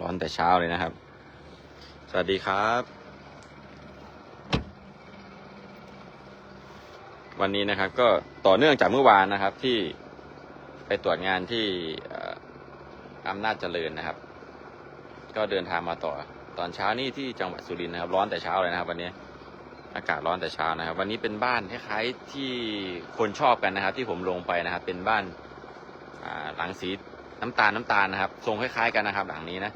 ร้อนแต่เช้าเลยนะครับ สวัสดีครับ วันนี้นะครับก็ต่อเนื่องจากเมื่อวานนะครับที่ไปตรวจงานที่อำนาจเจริญนะครับ ก็เดินทางมาต่อตอนเช้านี่ที่จังหวัดสุรินทร์นะครับ ร้อนแต่เช้าเลยนะครับ วันนี้อากาศร้อนแต่เช้านะครับ วันนี้เป็นบ้านคล้ายๆที่คนชอบกันนะครับ ที่ผมลงไปนะครับ เป็นบ้านหลังสีน้ำตาลน้ำตาลนะครับ ทรงคล้ายๆกันนะครับ หลังนี้นะ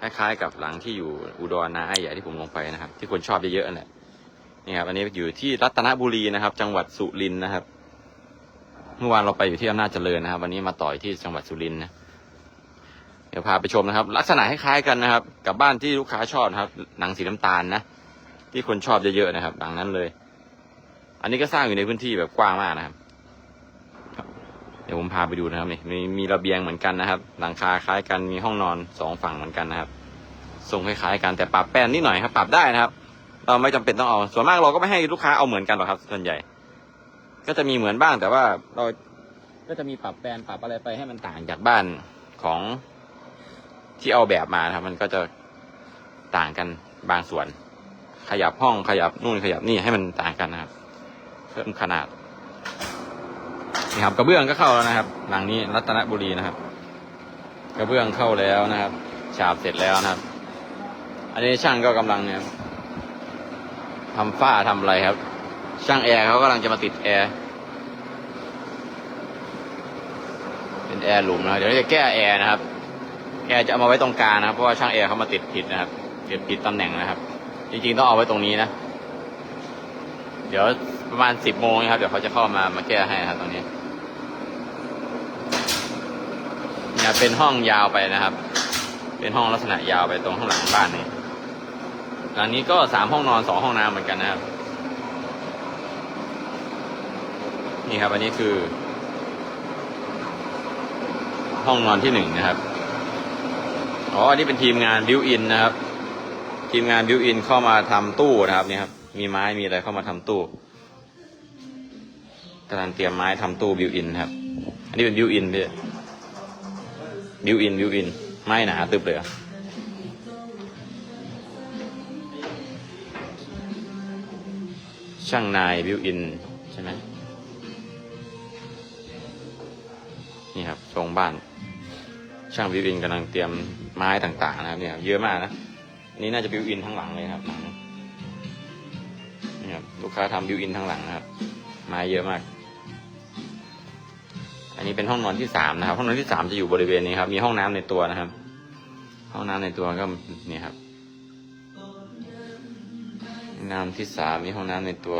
คล้ายๆกับหลังที่อยู่อุดรนาไอ้ใหญ่ที่ผมลงไปนะครับ ที่คนชอบเยอะๆนั่นแหละนี่ครับอันนี้อยู่ที่รัตนบุรีนะครับ จังหวัดสุรินทร์นะครับ เมื่อวานเราไปอยู่ที่อำนาจเจริญนะครับ วันนี้มาต่อยที่จังหวัดสุรินทร์นะเดี๋ยวพาไปชมนะครับ ลักษณะคล้ายๆกันนะครับ กับบ้านที่ลูกค้าชอบนะครับ หนังสีน้ำตาลนะที่คนชอบเยอะๆนะครับหลังนั้นเลย อันนี้ก็สร้างอยู่ในพื้นที่แบบกว้างมากนะครับ เดี๋ยวผมพาไปดูนะครับนี่มีมีระเบียงเหมือนกันนะครับ หลังคาคล้ายกันมีห้องนอนสองฝั่งเหมือนกันนะครับทรงคล้ายๆกันแต่ปรับแป้นนิดหน่อยครับ ปรับได้นะครับ เราไม่จำเป็นต้องเอาส่วนมากเราก็ไม่ให้ลูกค้าเอาเหมือนกันหรอกครับ ส่วนใหญ่ ก็จะมีเหมือนบ้างแต่ว่าเราก็จะมีปรับแปลนปรับอะไรไปให้มันต่างจากบ้านของที่เอาแบบมานะครับ มันก็จะต่างกันบางส่วน ขยับห้องขยับนู่นขยับนี่ให้มันต่างกันนะครับเพิ่มขนาด นี่ครับกระเบื้องก็เข้าแล้วนะครับ หลังนี้รัตนบุรีนะครับ กระเบื้องเข้าแล้วนะครับฉาบเสร็จแล้วนะครับ อันนี้ช่างก็กำลังเนี่ยทำฝ้าทำอะไรครับ ช่างแอร์เขากำลังจะมาติดแอร์เป็นแอร์หลุมนะเดี๋ยวจะแก้แอร์นะครับแอร์จะเอามาไว้ตรงกลางนะครับเพราะว่าช่างแอร์เขามาติดผิดนะครับติดผิดตำแหน่งนะครับ จริงๆต้องเอาไว้ตรงนี้นะ เดี๋ยวประมาณสิบโมงนะครับเดี๋ยวเขาจะเข้ามามาแก้ให้นะครับตรงนี้ เนี่ยเป็นห้องยาวไปนะครับ เป็นห้องลักษณะยาวไปตรงข้างหลังบ้านนี่หลังนี้ก็สามห้องนอนสองห้องน้ำเหมือนกันนะครับ นี่ครับ อันนี้คือ ห้องนอนที่หนึ่งนะครับอ๋ออันนี้เป็นทีมงานบิวอินนะครับ ทีมงานบิวอินเข้ามาทำตู้นะครับนี่ครับมีไม้มีอะไรเข้ามาทำตู้กำลังเตรียมไม้ทำตู้บิวอินครับ อันนี้เป็นบิวอินพี่ บิวอินบิวอิน ไม้หนาตึบเลยอะช่างนายบิวอิน ใช่ไหมนี่ครับทรงบ้าน ช่างบิวอินกำลังเตรียมไม้ต่าง ๆ นะครับเนี่ยเยอะมากนะนนี้น่าจะบิวอินทั้งหลังเลยครับหลังนี่ครับลูกค้าทำบิวอินทั้งหลังนะครับ ไม้เยอะมาก อันนี้เป็นห้องนอนที่สามนะครับ ห้องนอนที่สามจะอยู่บริเวณนี้ครับ มีห้องน้ำในตัวนะครับ ห้องน้ำในตัวก็นี่ครับห้องน้ำที่สามมีห้องน้ำในตัว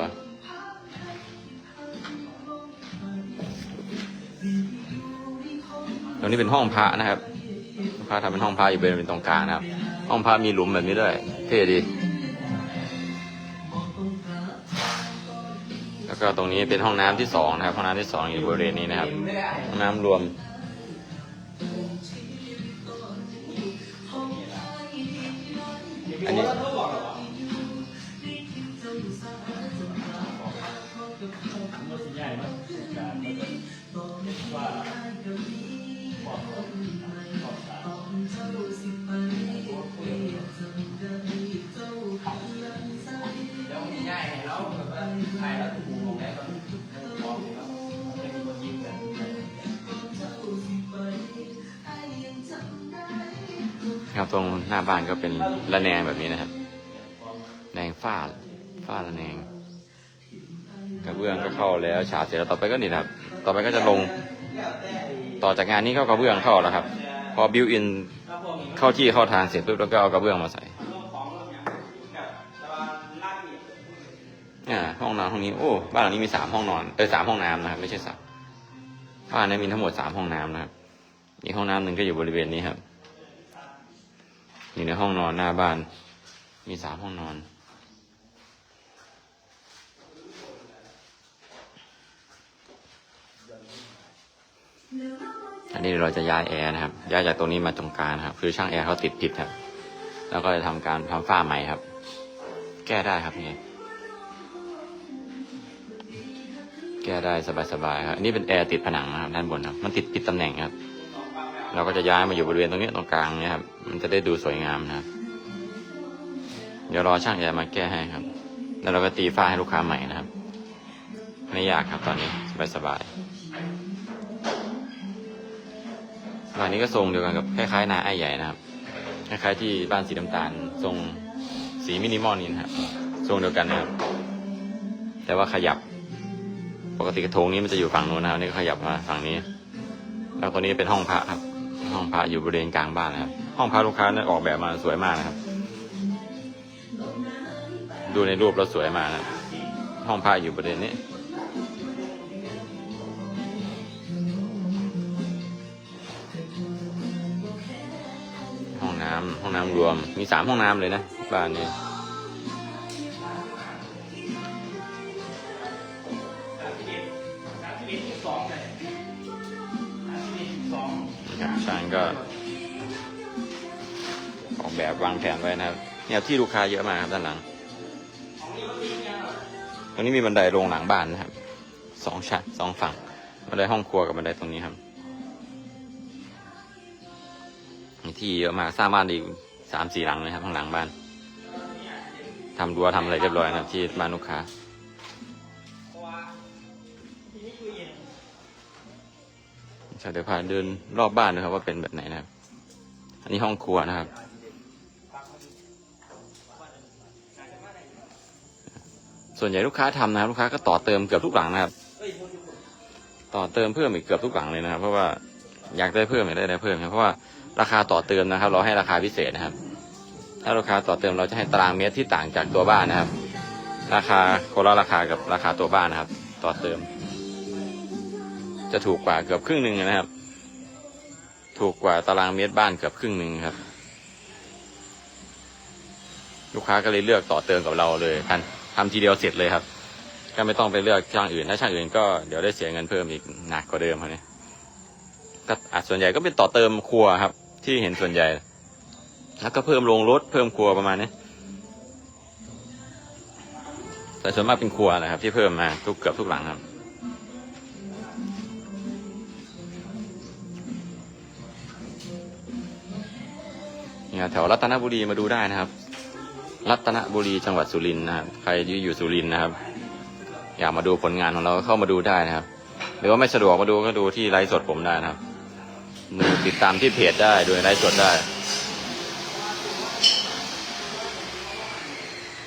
ตรงนี้เป็นห้องพระนะครับ พระทำเป็นห้องพระอยู่บริเวณตรงกลางนะครับ ห้องพระมีหลุมแบบนี้ด้วย เท่ดี ก็ตรงนี้เป็นห้องน้ำที่สองนะครับห้องน้ำที่สองอยู่บริเวณนี้นะครับห้องน้ำรวม ตรงหน้าบ้านก็เป็นระแนงแบบนี้นะครับแนงฝ้าฝ้าระแนงกระเบื้องก็เข้าแล้วฉาบเสร็จแล้วต่อไปก็นี่นะครับ ต่อไปก็จะลงต่อจากงานนี้ก็กระเบื้องเข้าแล้วครับ พอบิวอินเข้าที่เข้าทางเสร็จปุ๊บแล้วก็เอากระเบื้องมาใส่อ่าห้องนอนห้องนี้โอ้บ้านหลังนี้มีสามห้องนอนเออสามห้องน้ำนะครับ ไม่ใช่สามบ้านนี้มีทั้งหมดสามห้องน้ำนะครับอีกห้องน้ำหนึ่งก็อยู่บริเวณนี้ครับ อยู่ในห้องนอนหน้าบ้าน มีสามห้องนอน อันนี้เราจะย้ายแอร์นะครับ ย้ายจากตรงนี้มาตรงกลางครับ คือช่างแอร์เขาติดผิดครับ แล้วก็จะทำการทำฝ้าใหม่ครับ แก้ได้ครับนี่แก้ได้สบายๆครับ อันนี้เป็นแอร์ติดผนังนะครับด้านบนครับ มันติดผิดตำแหน่งครับ เราก็จะย้ายมาอยู่บริเวณตรงนี้ตรงกลางเนี่ยครับ มันจะได้ดูสวยงามนะครับ เดี๋ยวรอช่างใหญ่มาแก้ให้ครับ แล้วเราก็ตีฝ้าให้ลูกค้าใหม่นะครับ ไม่ยากครับตอนนี้สบายสบายๆบ้านนี้ก็ทรงเดียวกันกับคล้ายๆนาไอ้ใหญ่นะครับ คล้ายๆที่บ้านสีน้ำตาลทรงสีมินิมอลนี่นะครับทรงเดียวกันนะครับ แต่ว่าขยับ ปกติกระโถงนี้มันจะอยู่ฝั่งโน้นนะครับนี่ก็ขยับมาฝั่งนี้ แล้วตัวนี้เป็นห้องพระครับ ห้องพระอยู่บริเวณกลางบ้านนะครับ ห้องพระลูกค้านี่ยออกแบบมาสวยมากนะครับ ดูในรูปแล้วสวยมากนะห้องพระอยู่บริเวณนี้ห้องน้ำห้องน้ำรวมมีสามห้องน้ำเลยนะบ้านนี้ ก็ออกแบบวางแผนไว้นะครับเนี่ยที่ลูกค้าเยอะมากครับด้านหลัง ตรงนี้มีบันไดลงหลังบ้านนะครับสองชั้นสองฝั่งบันไดห้องครัวกับบันไดตรงนี้ครับที่เยอะมากสร้างบ้านอีกสามสี่หลังเลยครับข้างหลังบ้านทำรั้วทำอะไรเรียบร้อยนะครับที่บ้านลูกค้า เดี๋ยวพาเดินรอบบ้านนะครับว่าเป็นแบบไหนนะครับ อันนี้ห้องครัวนะครับ ส่วนใหญ่ลูกค้าทำนะครับ ลูกค้าก็ต่อเติมเกือบทุกหลังนะครับ ต่อเติมเพิ่มอีกเกือบทุกหลังเลยนะครับ เพราะว่าอยากได้เพิ่มอยากได้อะไรเพิ่มครับเพราะว่าราคาต่อเติมนะครับ เราให้ราคาพิเศษนะครับ ถ้าราคาต่อเติมเราจะให้ตารางเมตรที่ต่างจากตัวบ้านนะครับ ราคาคนละราคากับราคาตัวบ้านนะครับ ต่อเติม จะถูกกว่าเกือบครึ่งหนึ่งนะครับ ถูกกว่าตารางเมตรบ้านเกือบครึ่งหนึ่งครับ ลูกค้าก็เลยเลือกต่อเติมกับเราเลยทันทำทีเดียวเสร็จเลยครับ ก็ไม่ต้องไปเลือกช่างอื่น ถ้าช่างอื่นก็เดี๋ยวได้เสียเงินเพิ่มอีกหนักกว่าเดิมครับเนี่ยก็อาจส่วนใหญ่ก็เป็นต่อเติมครัวครับ ที่เห็นส่วนใหญ่ แล้วก็เพิ่มโรงรถเพิ่มครัวประมาณนี้แต่ส่วนมากเป็นครัวนะครับ ที่เพิ่มมาทุกเกือบทุกหลังครับ เนี่ยแถวรัตนบุรีมาดูได้นะครับ รัตนบุรีจังหวัดสุรินทร์นะครับ ใครที่อยู่สุรินทร์นะครับ อยากมาดูผลงานของเราเข้ามาดูได้นะครับ หรือว่าไม่สะดวกมาดูก็ดูที่ไลฟ์สดผมได้นะครับดูติดตามที่เพจได้ดูไลฟ์สดได้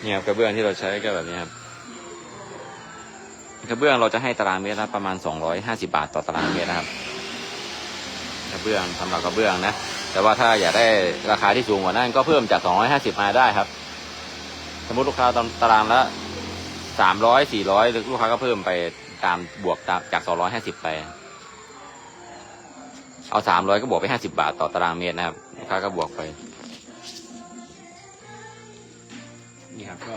เนี่ยกระเบื้องที่เราใช้ก็แบบนี้ครับกระเบื้องเราจะให้ตารางเมตรละประมาณ 250 บาทต่อตารางเมตรนะครับ กระเบื้องสำหรับกระเบื้องนะ แต่ว่าถ้าอยากได้ราคาที่สูงกว่านั้นก็เพิ่มจาก 250 มาได้ครับ สมมติลูกค้าตอตารางละ 300 400 ลูกค้าก็เพิ่มไปตามบวกตามจาก 250 ไป เอา 300 ก็บวกไป 50 บาทต่อตารางเมตรนะครับ ลูกค้าก็บวกไป นี่ครับก็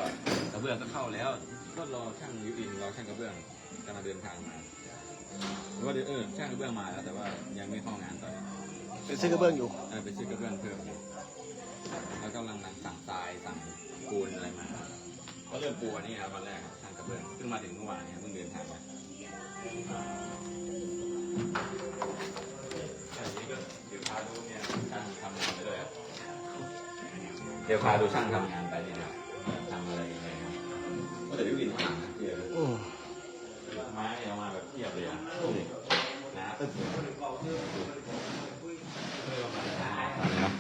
กระเบื้องก็เข้าแล้ว ก็รอช่างยูอินรอช่างกระเบื้องจะมาเดินทางมาหรือว่าเดี๋ยวเออช่างกระเบื้องมาแล้วแต่ว่ายังไม่เข้างานตอนนี้ เป็นซื้อกระเบื้องอยู่ เออไปซื้อกระเบื้องเพิ่มอยู่แล้วกำลังสั่งทรายสั่งปูนอะไรมาก็เริ่มปูวันนี้ครับวันแรกครับช่างกระเบื้องเพิ่งมาถึงเมื่อวานเนี่ยเพิ่งเดินทางมาอันนี้ก็เดี๋ยวพาดูเนี่ยช่างทำงานไปด้วยครับเดี๋ยวพาดูช่างทำงานไปเนี่ยนะครับทำอะไรยังไงครับก็เดี๋ยวพี่วินข้า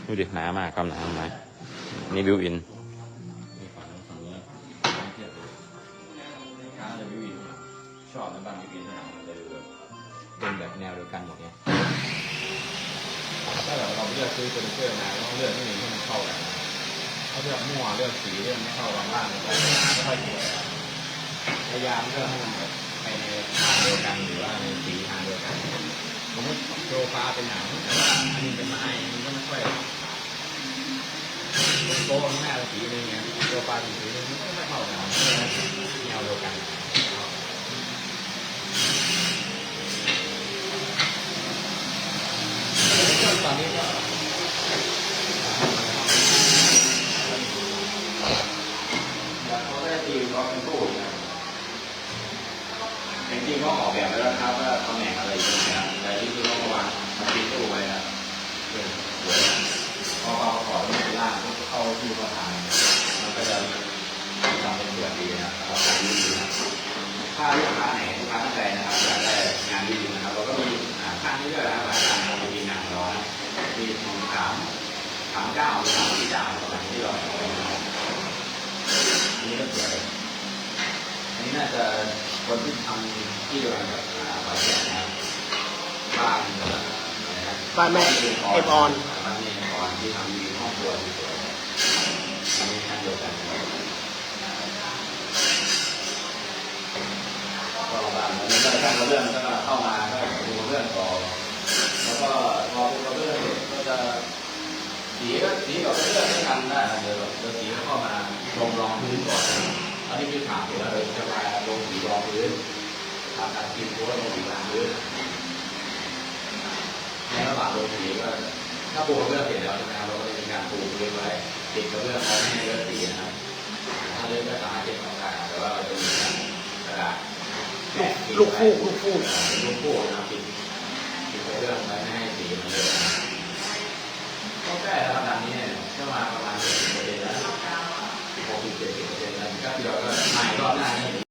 ดูดิหนามากครับหนาไม้นี่บิวอินนี่ฝั่งนู้นฝั่งนี้เทียบเลยค้าจะบิวอินชอบนะบ้านบิวอินขนามันเลยแบบเป็นแบบแนวเดียวกันหมดเนี่ยถ้าแบบเราเลือกซื้อเฟอร์นิเจอร์มาเราต้องเลือกที่หนึ่งที่มันเข้ากันถ้าเลือกมั่วเลือกสีเลือกไม่เข้ากันบ้างมันก็ไม่ค่อยสวยพยายามเลือกให้มันแบบไปในทางเดียวกันหรือว่าในสีทางเดียวกันสมมติโซฟาเป็นหนังแต่ว่าอันนี้เป็นไม้มันก็ไม่ค่อย โต๊ะข้างหน้าเนสีนึงไงโซฟาเป็นสีนึงไม่เข้ากันแนวเดียวกันตอนนี้ก็เขาก็จะตีเขาเป็นตู้นะจริงก็ออกแบบไว้แล้วครับว่าตำแหน่งอะไร คนที่ทำที่เดียวกันกับอาบาเสียนะบ้านอะไรนะบ้านแม่เอ็มออนบ้านแม่เอ็มออนที่ทำมีห้องครัวที่สวยอันนี้ท่านเดียวกันก็บ้านแล้วก็ท่านกระเบื้องก็เข้ามาก็ดูกระเบื้องก่อแล้วก็พอเป็นกระเบื้องเสร็จก็จะสีก็สีกับกระเบื้องไม่ทำได้เดี๋ยวเดี๋ยวสีก็เข้ามาลงรองพื้นก่อน อันนี้คือถามที่เราจะมาลงสีรองพื้นทำการกินโค้ดลงสีรองพื้นในระหว่างลงสีก็ถ้าปูกระเบื้องเสร็จแล้วนะครับเราก็จะมีการปูพื้นไว้ติดกระเบื้องไว้ไม่ให้เลือะสีนะครับถ้าเลือะก็สามารถเก็บออกได้แต่ว่าเราจะมีการกระดาษลูกฟูกลูกฟูกลูกฟูกนะครับปิดปิดกระเบื้องไว้ไม่ให้สีมันเลอะนะครับก็ใกล้แล้วครับนนี้เนี่ยก็มาประมาณ70%แล้ว หกสิบ เจ็ดสิบเปอร์เซ็นต์แล้วก็เราก็มารอบหน้า